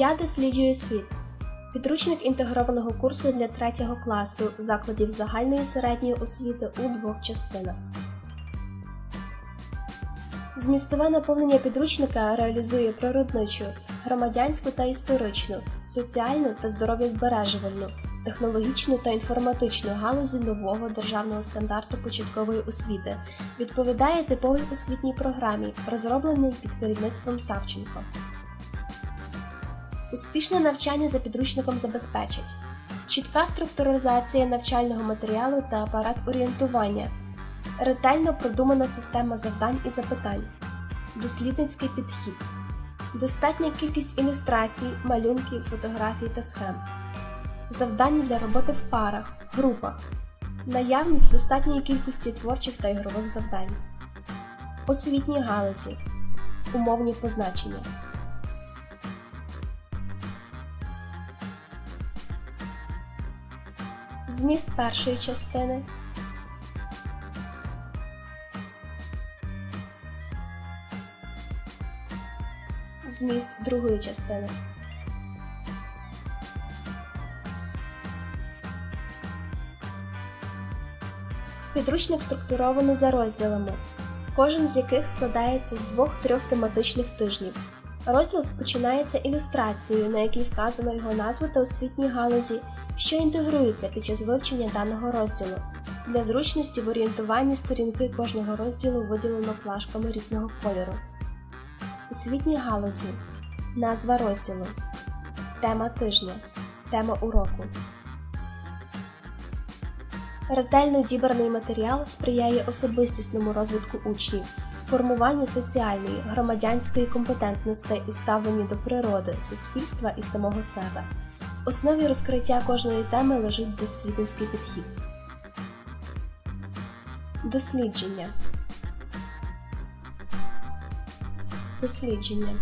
Я досліджую світ. Підручник інтегрованого курсу для 3 класу закладів загальної середньої освіти у двох частинах. Змістове наповнення підручника реалізує природничу, громадянську та історичну, соціальну та здоров'язбережувальну, технологічну та інформатичну галузі нового державного стандарту початкової освіти, відповідає типовій освітній програмі, розробленій під керівництвом Савченко. Успішне навчання за підручником забезпечить. Чітка структуризація навчального матеріалу та апарат орієнтування, ретельно продумана система завдань і запитань, дослідницький підхід, достатня кількість ілюстрацій, малюнків, фотографій та схем, завдання для роботи в парах, групах, наявність достатньої кількості творчих та ігрових завдань, освітні галузі, умовні позначення. Зміст першої частини. Зміст другої частини. Підручник структуровано за розділами, кожен з яких складається з двох-трьох тематичних тижнів. Розділ починається ілюстрацією, на якій вказано його назву та освітні галузі, що інтегруються під час вивчення даного розділу. Для зручності в орієнтуванні сторінки кожного розділу виділено плашками різного кольору. Освітні галузі. Назва розділу. Тема тижня. Тема уроку. Ретельно дібраний матеріал сприяє особистісному розвитку учнів, формуванню соціальної, громадянської компетентності у ставленні до природи, суспільства і самого себе. В основі розкриття кожної теми лежить дослідницький підхід. Дослідження. Дослідження.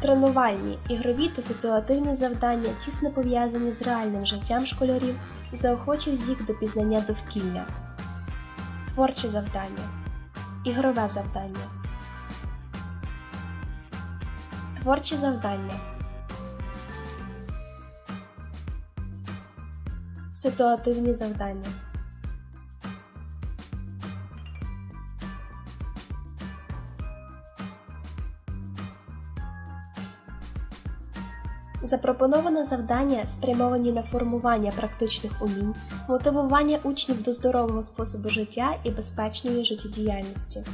Тренувальні, ігрові та ситуативні завдання тісно пов'язані з реальним життям школярів і заохочують їх до пізнання довкілля. Творче завдання. Ігрове завдання. Творче завдання. Ситуативні завдання. Запропоновано завдання спрямовані на формування практичних умінь, мотивування учнів до здорового способу життя і безпечної життєдіяльності.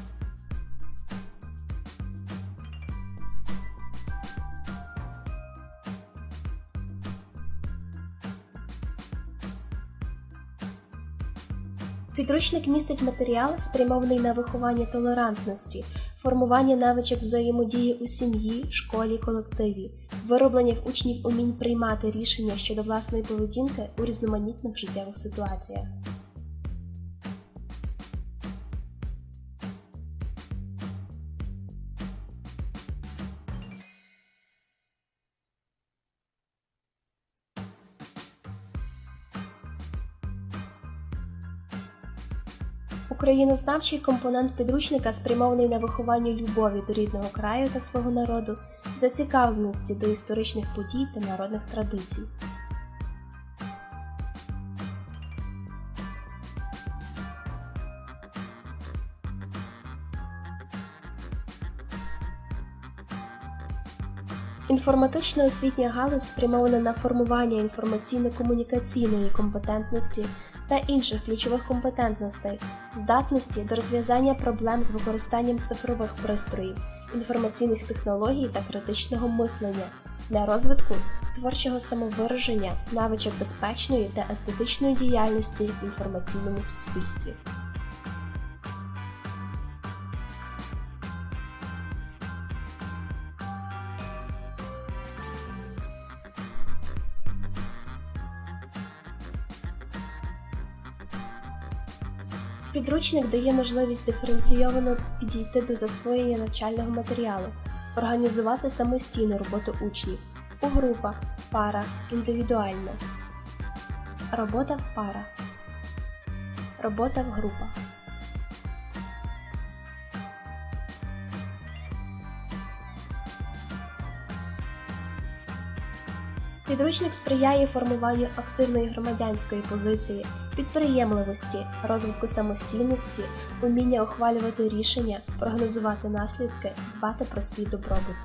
Підручник містить матеріал, спрямований на виховання толерантності, формування навичок взаємодії у сім'ї, школі, колективі, вироблення в учнів умінь приймати рішення щодо власної поведінки у різноманітних життєвих ситуаціях. Українознавчий компонент підручника спрямований на виховання любові до рідного краю та свого народу, зацікавленості до історичних подій та народних традицій. Інформатична освітня галузь спрямована на формування інформаційно-комунікаційної компетентності та інших ключових компетентностей, здатності до розв'язання проблем з використанням цифрових пристроїв, інформаційних технологій та критичного мислення для розвитку творчого самовираження, навичок безпечної та естетичної діяльності в інформаційному суспільстві. Підручник дає можливість диференційовано підійти до засвоєння навчального матеріалу, організувати самостійну роботу учнів у групах, пара, індивідуально. Робота в парах. Робота в групах. Підручник сприяє формуванню активної громадянської позиції, підприємливості, розвитку самостійності, уміння ухвалювати рішення, прогнозувати наслідки, дбати про свій добробут.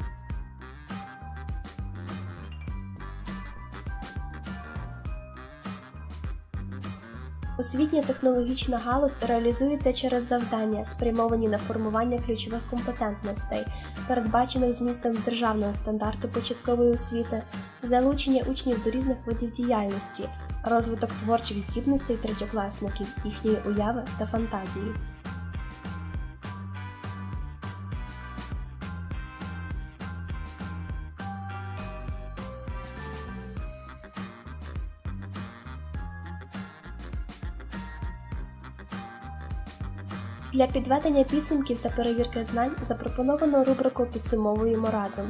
Освітня технологічна галузь реалізується через завдання, спрямовані на формування ключових компетентностей, передбачених змістом державного стандарту початкової освіти, залучення учнів до різних видів діяльності, розвиток творчих здібностей третьокласників, їхньої уяви та фантазії. Для підведення підсумків та перевірки знань запропоновано рубрику Підсумовуємо разом.